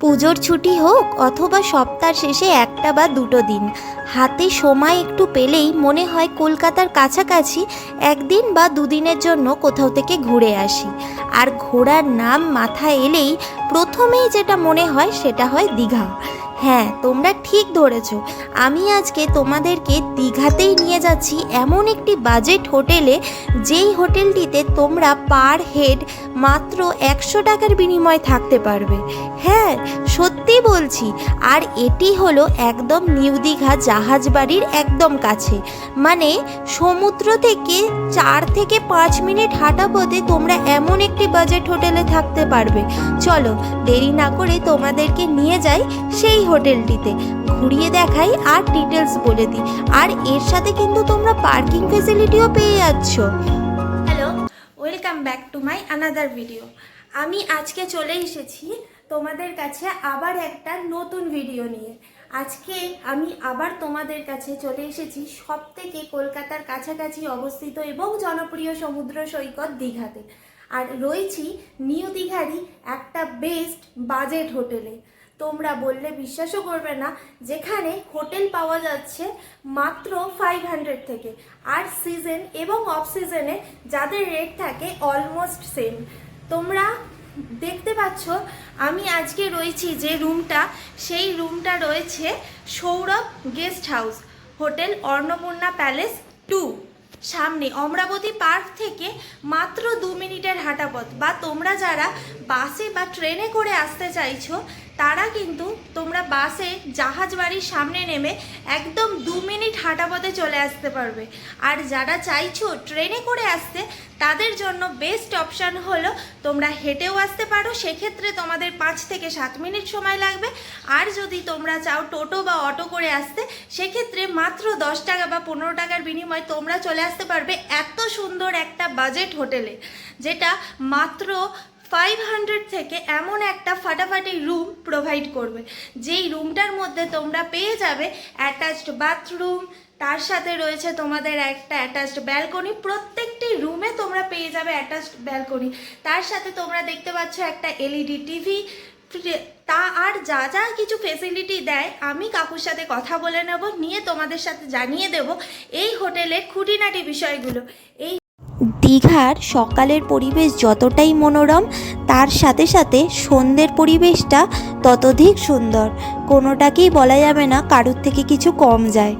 পুজোর ছুটি হোক অথবা সপ্তাহ শেষে একটা বা দুটো দিন। হাতে সময় একটু পেলেই মনে হয় কলকাতার কাছাকাছি একদিন বা দুদিনের জন্য কোথাও থেকে ঘুরে আসি। আর ঘোরার নাম মাথায় এলেই প্রথমেই যেটা মনে হয় সেটা হয় দীঘা। হ্যাঁ তোমরা ঠিক ধরেছ। আমি আজকে তোমাদেরকে দীঘাতেই নিয়ে যাচ্ছি এমন একটি বাজেট হোটেলে, যেই হোটেলটিতে তোমরা পার হেড মাত্র একশো টাকার বিনিময়ে থাকতে পারবে। হ্যাঁ সত্যি বলছি, আর এটি হলো একদম নিউ দীঘা জাহাজ বাড়ির একদম কাছে। মানে সমুদ্র থেকে চার থেকে পাঁচ মিনিট হাঁটা পথে তোমরা এমন একটি বাজেট হোটেলে থাকতে পারবে। চলো, দেরি না করে তোমাদেরকে নিয়ে যাই সেই হোটেলটিতে। ঘুরিয়ে দেখাই আর ডিটেলস বলে দিই। আর এর সাথে কিন্তু তোমরা পার্কিং ফেসিলিটিও পেয়ে যাচ্ছ। Hello welcome back to my another video আমি আজকে চলে এসেছি তোমাদের কাছে আবার একটা নতুন ভিডিও নিয়ে। আজকে আমি আবার তোমাদের কাছে চলে এসেছি সব থেকে কলকাতার কাছাকাছি অবস্থিত এবং জনপ্রিয় সমুদ্র সৈকত দীঘাতে। আর রয়েছি নিউ দীঘারই একটা বেস্ট বাজেট হোটেলে তোমরা বললে বিশ্বাসও করবে না, যেখানে হোটেল পাওয়া যাচ্ছে মাত্র ফাইভ হান্ড্রেড থেকে। আর সিজন এবং অফ সিজনে যাদের রেট থাকে অলমোস্ট সেম তোমরা দেখতে পাচ্ছ, আমি আজকে রয়েছি যে রুমটা সেই রুমটা রয়েছে Sourav guest house hotel Annapurna palace two সামনে অমরাবতী পার্ক থেকে মাত্র দু মিনিটের হাঁটা পথ বা তোমরা যারা বাসে বা ট্রেনে করে আসতে চাইছো তারা কিন্তু তোমরা বাসে জাহাজ বাড়ির সামনে নেমে একদম দু মিনিট হাঁটা পথে চলে আসতে পারবে। আর যারা চাইছো ট্রেনে করে আসতে, তাদের জন্য বেস্ট অপশান হলো তোমরা হেঁটেও আসতে পারো, সেক্ষেত্রে তোমাদের পাঁচ থেকে সাত মিনিট সময় লাগবে। আর যদি তোমরা চাও টোটো বা অটো করে আসতে, সেক্ষেত্রে মাত্র দশ টাকা বা পনেরো টাকার বিনিময়ে তোমরা চলে আসতে পারবে এত সুন্দর একটা বাজেট হোটেলে, যেটা মাত্র ফাইভ হান্ড্রেড থেকে এমন একটা ফাটাফাটি রুম প্রোভাইড করবে। যেই রুমটার মধ্যে তোমরা পেয়ে যাবে অ্যাটাচড বাথরুম তার সাথে রয়েছে তোমাদের একটা অ্যাটাচড ব্যালকনি প্রত্যেকটি রুমে তোমরা পেয়ে যাবে অ্যাটাচড ব্যালকনি তার সাথে তোমরা দেখতে পাচ্ছ একটা এলইডি টিভি তা আর যা যা কিছু ফেসিলিটি দেয়, আমি কাকুর সাথে কথা বলে নেব, নিয়ে তোমাদের সাথে জানিয়ে দেব এই হোটেলের খুঁটিনাটি বিষয়গুলো। এই দীঘার সকালের পরিবেশ যতটাই মনোরম তার সাথে সাথে সন্ধ্যের পরিবেশটা ততোধিক সুন্দর। কোনোটাকেই বলা যাবে না কারুর থেকে কিছু কম যায়।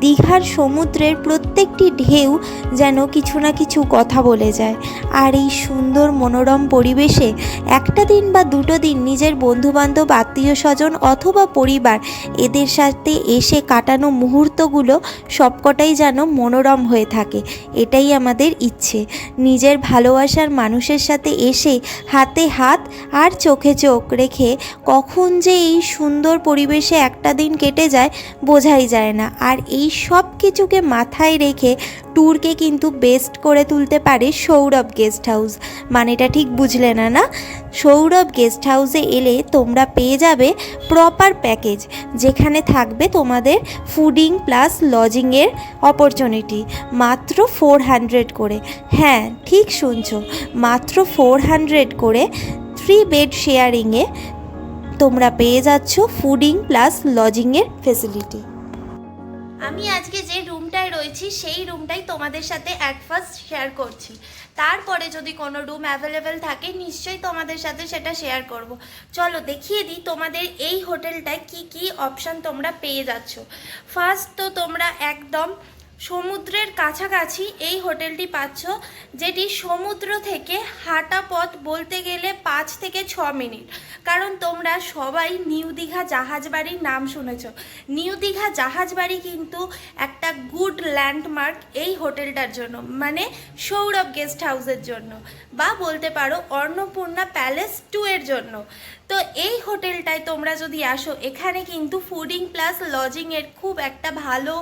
দীঘার সমুদ্রের প্রত্যেকটি ঢেউ যেন কিছু না কিছু কথা বলে যায়। আর এই সুন্দর মনোরম পরিবেশে একটা দিন বা দুটো দিন নিজের বন্ধুবান্ধব আত্মীয় স্বজন অথবা পরিবার এদের সাথে এসে কাটানো মুহূর্তগুলো সবকটাই যেন মনোরম হয়ে থাকে। এটাই আমাদের ইচ্ছে। নিজের ভালোবাসার মানুষের সাথে এসে হাতে হাত আর চোখে চোখ রেখে কখন যে এই সুন্দর পরিবেশে একটা দিন কেটে যায়, বোঝাই যায় না। আর এই সব কিছুকে মাথায় রেখে ট্যুরকে কিন্তু বেস্ট করে তুলতে পারে সৌরভ গেস্ট হাউস। মানেটা ঠিক বুঝলে না না? সৌরভ গেস্ট হাউসে এলে তোমরা পেয়ে যাবে প্রপার প্যাকেজ, যেখানে থাকবে তোমাদের ফুডিং প্লাস লজিংয়ের অপরচুনিটি, মাত্র ফোর হান্ড্রেড করে। হ্যাঁ ঠিক শুনছো, মাত্র ফোর হান্ড্রেড করে, থ্রি বেড শেয়ারিংয়ে তোমরা পেয়ে যাচ্ছ ফুডিং প্লাস লজিংয়ের ফেসিলিটি আমি আজকে যে রুমটায় রয়েছি, সেই রুমটাই তোমাদের সাথে অ্যাট ফার্স্ট শেয়ার করছি। তারপরে যদি কোনো রুম অ্যাভেলেবেল থাকে, নিশ্চয়ই তোমাদের সাথে সেটা শেয়ার করব। চলো দেখিয়ে দিই তোমাদের এই হোটেলটায় কি কি অপশান তোমরা পেয়ে যাচ্ছ। ফার্স্ট তো তোমরা একদম সমুদ্রের কাছাকাছি এই হোটেলটি পাচ্ছ, যেটি সমুদ্র থেকে হাঁটা পথ বলতে গেলে পাঁচ থেকে ছ মিনিট। কারণ তোমরা সবাই নিউ দীঘা জাহাজ বাড়ির নাম শুনেছ। নিউ দীঘা জাহাজ বাড়ি কিন্তু একটা গুড ল্যান্ডমার্ক এই হোটেলটার জন্য মানে সৌরভ গেস্ট হাউসের জন্য, বা বলতে পারো অন্নপূর্ণা প্যালেস টু এর জন্য। তো এই হোটেলটায় তোমরা যদি আসো, এখানে কিন্তু ফুডিং প্লাস লজিংয়ের খুব একটা ভালো,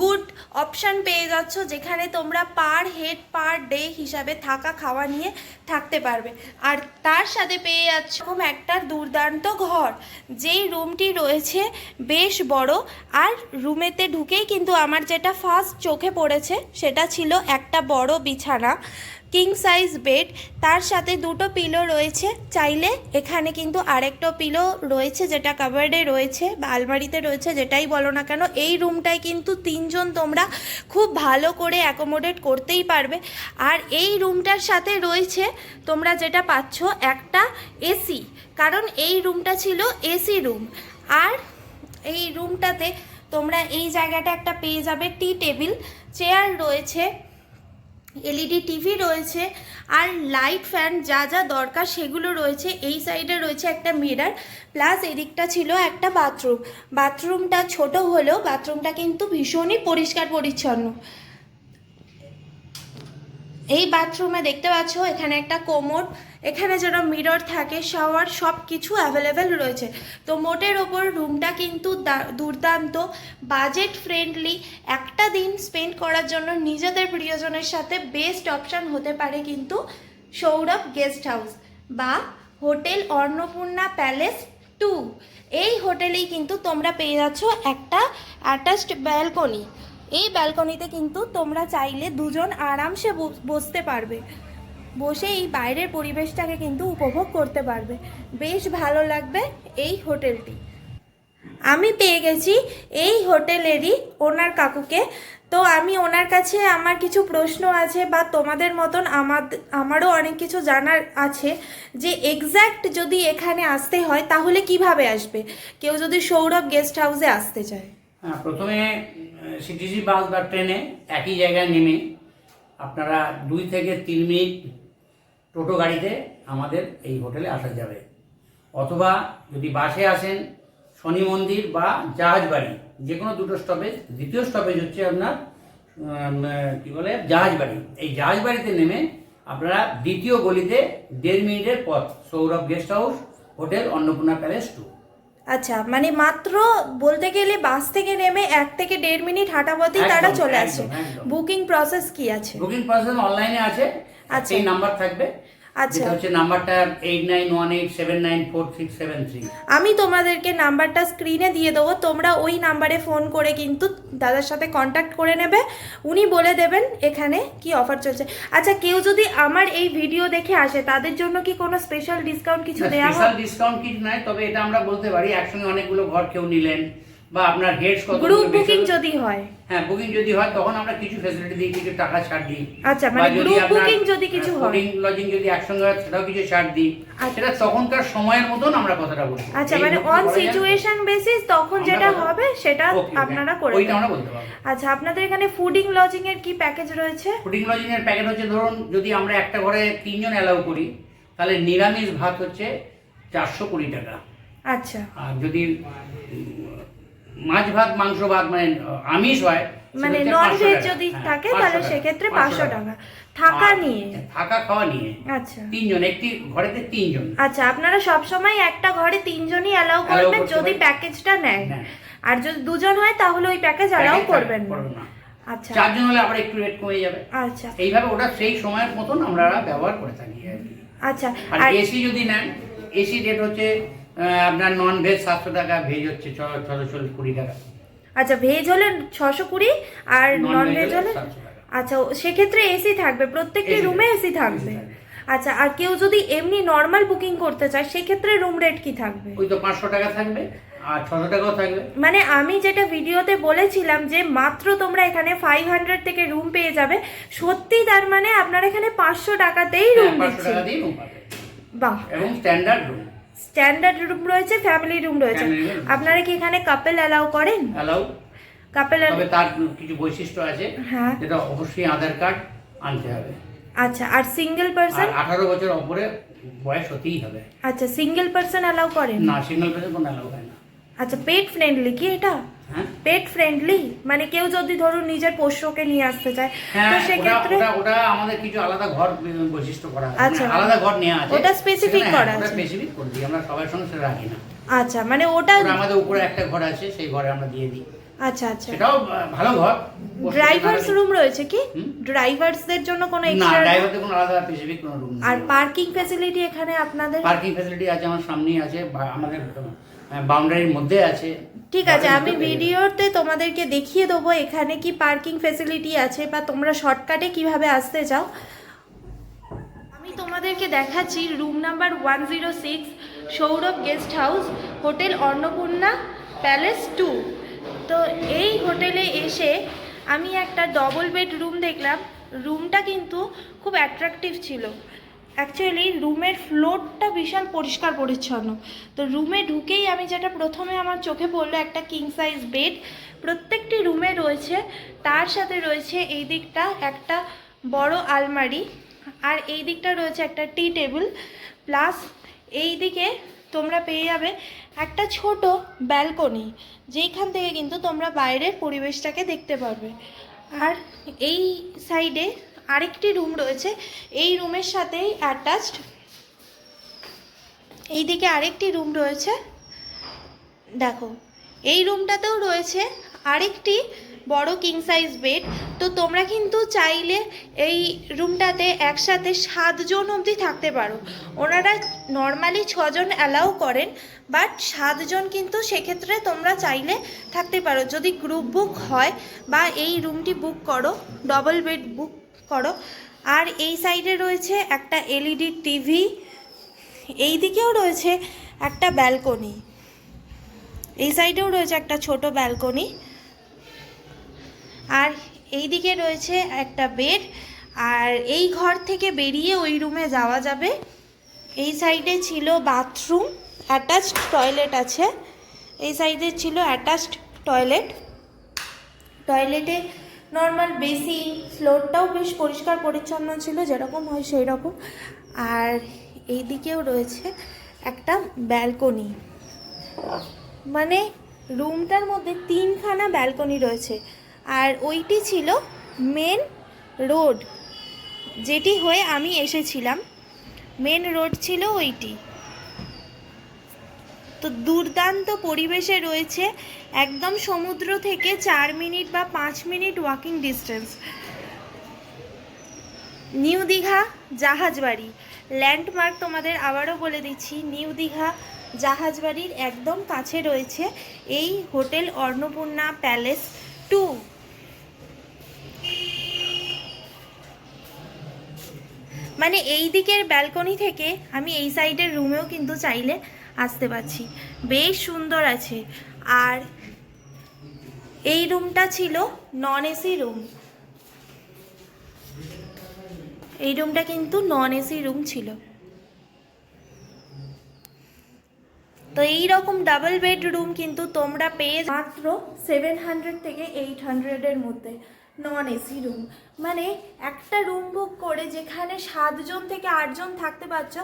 গুড অপশান পেয়ে যাচ্ছ যেখানে তোমরা পার হেড পার ডে হিসাবে থাকা খাওয়া নিয়ে থাকতে পারবে। আর তার সাথে পেয়ে যাচ্ছ এরকম একটা দুর্দান্ত ঘর, যেই রুমটি রয়েছে বেশ বড়। আর রুমেতে ঢুকেই কিন্তু আমার যেটা ফার্স্ট চোখে পড়েছে, সেটা ছিল একটা বড় বিছানা। কিং সাইজ বেড তার সাথে দুটো পিলো রয়েছে। চাইলে এখানে কিন্তু আরেকটা পিলো রয়েছে যেটা কাভার্ডে রয়েছে বা আলমারিতে রয়েছে, যেটাই বলো না কেন, এই রুমটায় কিন্তু তিনজন তোমরা খুব ভালো করে অ্যাকোমোডেট করতেই পারবে। আর এই রুমটার সাথে রয়েছে তোমরা যেটা পাচ্ছ একটা এসি কারণ এই রুমটা ছিল এসি রুম আর এই রুমটাতে তোমরা এই জায়গাটা একটা পেয়ে যাবে টি টেবিল চেয়ার রয়েছে এলইডি টিভি রয়েছে আর লাইট ফ্যান যা যা দরকার সেগুলো রয়েছে। এই সাইডে রয়েছে একটা মিরার, প্লাস এদিকটা ছিল একটা বাথরুম। বাথরুমটা ছোট হলেও বাথরুমটা কিন্তু ভীষণই পরিষ্কার পরিচ্ছন্ন। এই বাথরুমে দেখতে পাচ্ছ এখানে একটা কোমোড এখানে যেন মিরর থাকে শাওয়ার সব কিছু অ্যাভেলেবেল রয়েছে। তো মোটের ওপর রুমটা কিন্তু দুর্দান্ত বাজেট ফ্রেন্ডলি একটা দিন স্পেন্ড করার জন্য নিজেদের প্রিয়জনের সাথে বেস্ট অপশান হতে পারে কিন্তু সৌরভ গেস্ট হাউস বা হোটেল অন্নপূর্ণা প্যালেস টু এই হোটেলেই কিন্তু তোমরা পেয়ে যাচ্ছ একটা অ্যাটাচড ব্যালকনি এই ব্যালকনিতে কিন্তু তোমরা চাইলে দুজন আরামসে বস- বসতে পারবে। বসে এই বাইরের পরিবেশটাকে কিন্তু উপভোগ করতে পারবে। বেশ ভালো লাগবে এই হোটেলটি। আমি পেয়ে গেছি এই হোটেলেরই ওনার কাকুকে। তো আমি ওনার কাছে আমার কিছু প্রশ্ন আছে বা তোমাদের মতন আমার আমারও অনেক কিছু জানার আছে যে এক্স্যাক্ট যদি এখানে আসতে হয় তাহলে কীভাবে আসবে? কেউ যদি সৌরভ গেস্ট হাউসে আসতে চায়। হ্যাঁ প্রথমে সিটিসি বাস বা ট্রেনে একই জায়গায় নেমে আপনারা দুই থেকে তিন মিনিট টোটো গাড়িতে আমাদের এই হোটেলে আসা যাবে। অথবা যদি বাসে আসেন, শনি মন্দির বা জাহাজ বাড়ি যে কোনো দুটো স্টপেজ দ্বিতীয় স্টপেজ হচ্ছে আপনার কি বলে জাহাজবাড়ি এই জাহাজ বাড়িতে নেমে আপনারা দ্বিতীয় গলিতে দেড় মিনিটের পথ, Sourav guest house, hotel Annapurna palace two আচ্ছা মানে মাত্র বলতে গেলে বাস থেকে নেমে এক থেকে দেড় মিনিট হাঁটা পথেই তারা চলে আসে। বুকিং প্রসেস কি আছে? বুকিং প্রসেস অনলাইনে আছে। আচ্ছা। এই নাম্বার থাকবে। আচ্ছা। হচ্ছে নাম্বারটা eight nine one eight seven nine four six seven three আমি তোমাদেরকে নাম্বারটা স্ক্রিনে দিয়ে দেবো তোমরা ওই নাম্বারে ফোন করে কিন্তু দাদার সাথে কন্ট্যাক্ট করে নেবে উনি বলে দেবেন এখানে কি অফার চলছে। আচ্ছা কেউ যদি আমার এই ভিডিও দেখে আসে তাদের জন্য কি কোনো স্পেশাল ডিসকাউন্ট কিছু দেওয়া স্পেশাল ডিসকাউন্ট কিছু নাই তবে এটা আমরা বলতে পারি একসঙ্গে অনেকগুলো ঘর কেউ নিলেন। বা আপনার হেডস কত গ্রুপ বুকিং যদি হয়। হ্যাঁ বুকিং যদি হয় তখন আমরা কিছু ফ্যাসিলিটি দিই কিছু টাকা ছাড় দিই। আচ্ছা মানে গ্রুপ বুকিং যদি কিছু হয়। ফুডিং লজিং যদি একসঙ্গে হয় সেটাও কিছু ছাড় দিই। আচ্ছা। সেটা তখনকার সময়ের মতন আমরা কথাটা বলছি আচ্ছা মানে অন সিচুয়েশন বেসিস তখন যেটা হবে সেটা. আপনারা করে ওইটা আমরা বলতে পারব। আচ্ছা আপনাদের এখানে ফুডিং লজিং এর কি প্যাকেজ রয়েছে? ফুডিং লজিং এর প্যাকেট হচ্ছে ধরুন যদি আমরা একটা ঘরে তিনজন অ্যালাউ করি তাহলে নিরামিষ ভাত হচ্ছে চারশো কুড়ি টাকা। আচ্ছা। আর যদি মাছ ভাত মাংস ভাত মানে আমিষ হয় মানে নন ভেজ যদি হ্যাঁ, থাকে তাহলে সেক্ষেত্রে পাঁচশো টাকা। থাকা নিয়ে। থাকা খাওয়া নিয়ে। আচ্ছা। তিনজন একটি ঘরেতে তিনজন। আচ্ছা আপনারা সব সময় একটা ঘরে তিনজনই অ্যালাউ করবেন যদি প্যাকেজটা নেয় নেয়। আর যদি দুজন হয় তাহলে ওই প্যাকেজ অ্যালাউ করবেন না। আচ্ছা। চারজন হলে আবার একটু রেট কমে যাবে। আচ্ছা। এইভাবে ওটা সেই সময়ের মতন আমরা ব্যবহার করে থাকি আর আচ্ছা আর এসি যদি নেন এসি রেট হচ্ছে আপনার নন ভেজ সাতশো টাকা ভেজ হচ্ছে ছশো কুড়ি টাকা। আচ্ছা ভেজ হলে ছশো কুড়ি আর নন ভেজ হলে হলে 700 টাকা। আচ্ছা সেক্ষেত্রে এসি থাকবে প্রত্যেকটি রুমে এসি থাকবে আচ্ছা আর কেউ যদি এমনি নর্মাল বুকিং করতে চায় সেক্ষেত্রে রুম রেট কি থাকবে? ওই তো পাঁচশো টাকা থাকবে আর ছশো টাকাও থাকবে। মানে আমি যেটা ভিডিওতে বলেছিলাম যে মাত্র তোমরা এখানে ফাইভ হান্ড্রেড থেকে রুম পেয়ে যাবে সত্যি তার মানে আপনারা এখানে পাঁচশো টাকাতেই রুম হ্যাঁ, পাঁচশো দিচ্ছে রুম পাবে। বাহ। এবং স্ট্যান্ডার্ড রুম স্ট্যান্ডার্ড রুম রয়েছে ফ্যামিলি রুম রয়েছে। আপনারা কি এখানে কাপেল অ্যালাউ করেন? অ্যালাউ কাপেল তবে তার কিছু বৈশিষ্ট্য আছে। হ্যাঁ। যেটা অবশ্যই আধার কার্ড আনতে হবে। আচ্ছা আর সিঙ্গেল পারসন 18 বছর উপরে বয়স হতেই হবে। আচ্ছা সিঙ্গেল পারসন অ্যালাউ করেন? না সিঙ্গেল পারসন কোনো অ্যালাউ হয় না। আচ্ছা পেট ফ্রেন্ডলি কি এটা? হ্যাঁ। পেট ফ্রেন্ডলি মানে কেউ যদি ধরুন নিজের পোষ্যকে নিয়ে আসতে চায় হ্যাঁ তো ওটা সেক্ষেত্রে ওটা ওটা আমাদের কিছু আলাদা ঘর বৈশিষ্ট্য করা আছে। আচ্ছা। মানে আলাদা ঘর নেওয়া আছে। ওটা করা হ্যাঁ, ওটা আছে। স্পেসিফিক করে দিই। আমরা সবার সঙ্গে সেটা রাখি না। আচ্ছা মানে ওটা আমাদের উপরে একটা ঘর আছে সেই ঘরে আমরা দিয়ে দিই। আচ্ছা আচ্ছা। সেটাও ভালো ঘর। ড্রাইভার্স রুম রয়েছে কি? হুম? ড্রাইভার্সদের জন্য কোনো এক্সট্রা না ড্রাইভারদের কোনো আলাদা স্পেসিফিক কোনো রুম আর পার্কিং ফ্যাসিলিটি এখানে আপনাদের? পার্কিং ফ্যাসিলিটি আছে আমার সামনেই আছে। আমাদের বাউন্ডারির মধ্যে আছে। ঠিক আছে আমি ভিডিওতে তোমাদেরকে দেখিয়ে দেবো এখানে কি পার্কিং ফ্যাসিলিটি আছে বা তোমরা শর্টকাটে কীভাবে আসতে চাও। আমি তোমাদেরকে দেখাচ্ছি room number one zero six Sourav guest house hotel Annapurna palace two তো এই হোটেলে এসে আমি একটা ডবল বেড রুম দেখলাম। রুমটা কিন্তু খুব অ্যাট্রাকটিভ ছিল। অ্যাকচুয়ালি রুমের ফ্লোরটা বিশাল পরিষ্কার পরিচ্ছন্ন। তো রুমে ঢুকেই আমি যেটা প্রথমে আমার চোখে পড়ল, একটা কিং সাইজ বেড প্রত্যেকটি রুমে রয়েছে। তার সাথে রয়েছে এই দিকটা একটা বড় আলমারি আর এই দিকটা রয়েছে একটা টি টেবিল প্লাস এই দিকে তোমরা পেয়ে যাবে একটা ছোট ব্যালকনি যেইখান থেকে কিন্তু তোমরা বাইরের পরিবেশটাকে দেখতে পারবে। আর এই সাইডে আরেকটি রুম রয়েছে। এই রুমের সাথেই অ্যাটাচড এইদিকে আরেকটি রুম রয়েছে। দেখো, এই রুমটাতেও রয়েছে আরেকটি বড় কিং সাইজ বেড তো তোমরা কিন্তু চাইলে এই রুমটাতে একসাথে সাতজন অবধি থাকতে পারো। ওনারা নর্মালি ছজন অ্যালাউ করেন বাট সাতজন কিন্তু সেক্ষেত্রে তোমরা চাইলে থাকতে পারো। যদি গ্রুপ বুক হয় বা এই রুমটি বুক করো ডবল বেড বুক করো। আর এই সাইডে রয়েছে একটা এলইডি টিভি, এই দিকেও রয়েছে একটা ব্যালকনি, এই সাইডেও রয়েছে একটা ছোট ব্যালকনি, আর এই দিকে রয়েছে একটা বেড, আর এই ঘর থেকে বেরিয়ে ওই রুমে যাওয়া যাবে। এই সাইডে ছিল বাথরুম, অ্যাটাচড টয়লেট আছে। এই সাইডে ছিল অ্যাটাচড টয়লেট। টয়লেটে নর্মাল বেসিন ফ্লোরটাও বেশ পরিষ্কার পরিচ্ছন্ন ছিল, যেরকম হয় সেই রকম আর এই দিকেও রয়েছে একটা ব্যালকনি মানে রুমটার মধ্যে তিনখানা ব্যালকনি রয়েছে। আর ওইটি ছিল মেন রোড যেটি হয়ে আমি এসেছিলাম। মেন রোড ছিল ওইটি। তো দুর্দান্ত পরিবেশে রয়েছে একদম সমুদ্র থেকে চার মিনিট বা পাঁচ minute walking distance new Digha Jahajbari. Landmark তোমাদের আবারও বলে দিচ্ছি, নিউ দীঘা জাহাজবাড়ির একদম কাছে রয়েছে এই হোটেল অন্নপূর্ণা প্যালেস টু। মানে এই দিকের ব্যালকনি থেকে আমি এই সাইডের রুমেও কিন্তু চাইলে আসতে পারছি। বেশ সুন্দর আছে। আর এই রুমটা ছিল নন এসি রুম এই রুমটা কিন্তু নন এসি রুম ছিল। তো এই রকম ডাবল বেডরুম কিন্তু তোমরা পেয়ে মাত্র সেভেন হান্ড্রেড থেকে এইট হান্ড্রেডের মধ্যে। Non AC room. মানে একটা রুম বুক করে যেখানে সাতজন থেকে আটজন থাকতে পারছ,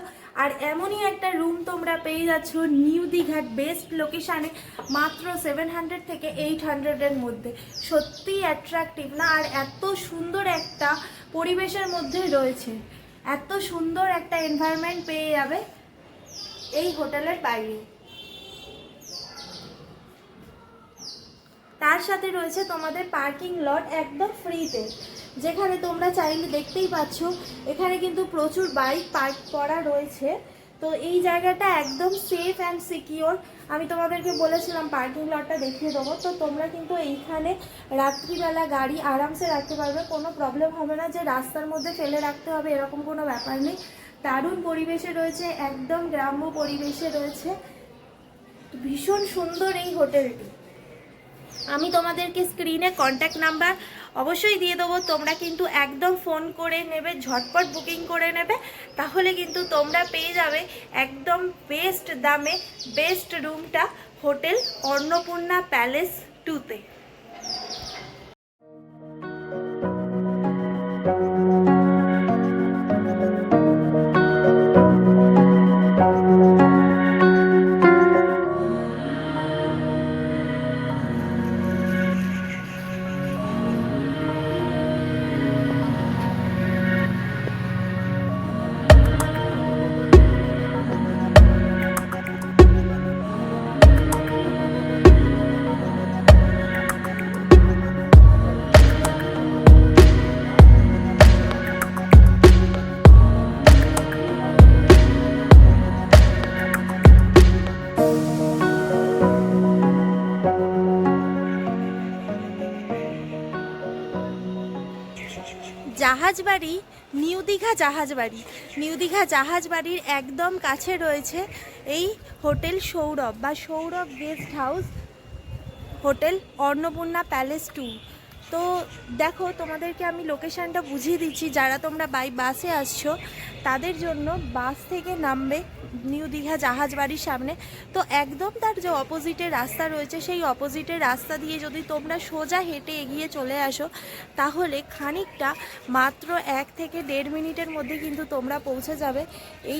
আর এমনই একটা রুম তোমরা পেয়ে যাচ্ছ নিউ দীঘাট বেস্ট লোকেশানে মাত্র সেভেন হান্ড্রেড থেকে এইট হান্ড্রেডের মধ্যে। সত্যিই অ্যাট্রাকটিভ না? আর এত সুন্দর একটা পরিবেশের মধ্যে রয়েছে। এত সুন্দর একটা এনভায়রনমেন্ট পেয়ে যাবে এই হোটেলের বাইরে। তার সাথে রয়েছে তোমাদের পার্কিং লট একদম ফ্রিতে। যেখানে তোমরা চাইলে দেখতেই পাচ্ছ, এখানে কিন্তু প্রচুর বাইক পার্ক করা রয়েছে। তো এই জায়গাটা একদম সেফ অ্যান্ড সিকিওর আমি তোমাদেরকে বলেছিলাম পার্কিং লটটা দেখিয়ে দেবো। তো তোমরা কিন্তু এইখানে রাত্রিবেলা গাড়ি আরামসে রাখতে পারবে। কোনো প্রবলেম হবে না যে রাস্তার মধ্যে ফেলে রাখতে হবে, এরকম কোনো ব্যাপার নেই। দারুণ পরিবেশে রয়েছে, একদম গ্রাম্য পরিবেশে রয়েছে। ভীষণ সুন্দর এই হোটেলটি। আমি তোমাদেরকে স্ক্রিনে কন্ট্যাক্ট নাম্বার অবশ্যই দিয়ে দেবো। তোমরা কিন্তু একদম ফোন করে নেবে, ঝটপট বুকিং করে নেবে। তাহলে কিন্তু তোমরা পেয়ে যাবে একদম বেস্ট দামে বেস্ট রুমটা হোটেল অন্নপূর্ণা প্যালেস টুতে জাহাজবাড়ি, নিউ দীঘা জাহাজবাড়ি। নিউ দীঘা জাহাজবাড়ির একদম কাছে রয়েছে এই হোটেল সৌরভ বা Sourav guest house hotel Annapurna palace two. তো দেখো, তোমাদেরকে আমি লোকেশানটা বুঝিয়ে দিচ্ছি। যারা তোমরা বাই বাসে আসছো, তাদের জন্য বাস থেকে নামবে নিউ দীঘা জাহাজ বাড়ির সামনে। তো একদম তার যে অপোজিটের রাস্তা রয়েছে, সেই অপোজিটের রাস্তা দিয়ে যদি তোমরা সোজা হেঁটে এগিয়ে চলে আসো, তাহলে খানিকটা মাত্র এক থেকে দেড় মিনিটের মধ্যে কিন্তু তোমরা পৌঁছে যাবে। এই